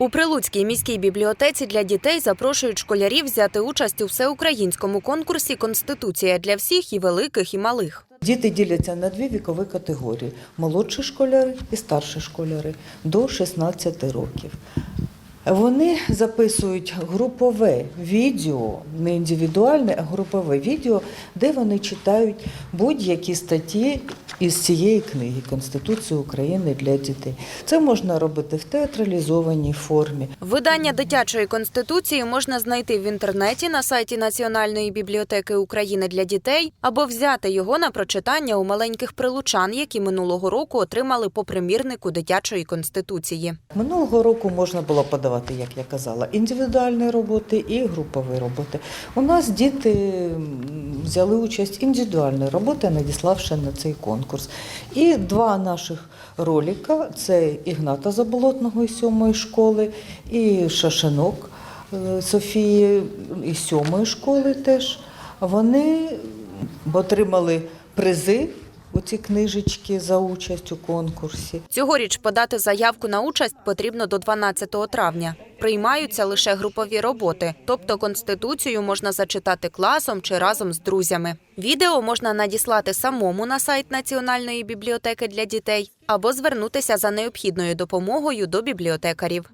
У Прилуцькій міській бібліотеці для дітей запрошують школярів взяти участь у всеукраїнському конкурсі Конституція для всіх і великих, і малих. Діти діляться на дві вікові категорії: молодші школяри і старші школяри до 16 років. Вони записують групове відео, не індивідуальне, а групове відео, де вони читають будь-які статті із цієї книги Конституції України для дітей. Це можна робити в театралізованій формі. Видання дитячої конституції можна знайти в інтернеті на сайті Національної бібліотеки України для дітей або взяти його на прочитання у маленьких прилучан, які минулого року отримали по примірнику дитячої конституції. Минулого року можна було подавати, як я казала, індивідуальні роботи і групові роботи. У нас діти взяли участь в індивідуальній роботи, надіславши на цей конкурс. І два наших ролика це Ігната Заболотного із сьомої школи, і Шашинок е, Софії із сьомої школи теж. Вони отримали призи. У ці книжечки за участь у конкурсі. Цьогоріч подати заявку на участь потрібно до 12 травня. Приймаються лише групові роботи, тобто конституцію можна зачитати класом чи разом з друзями. Відео можна надіслати самому на сайт Національної бібліотеки для дітей або звернутися за необхідною допомогою до бібліотекарів.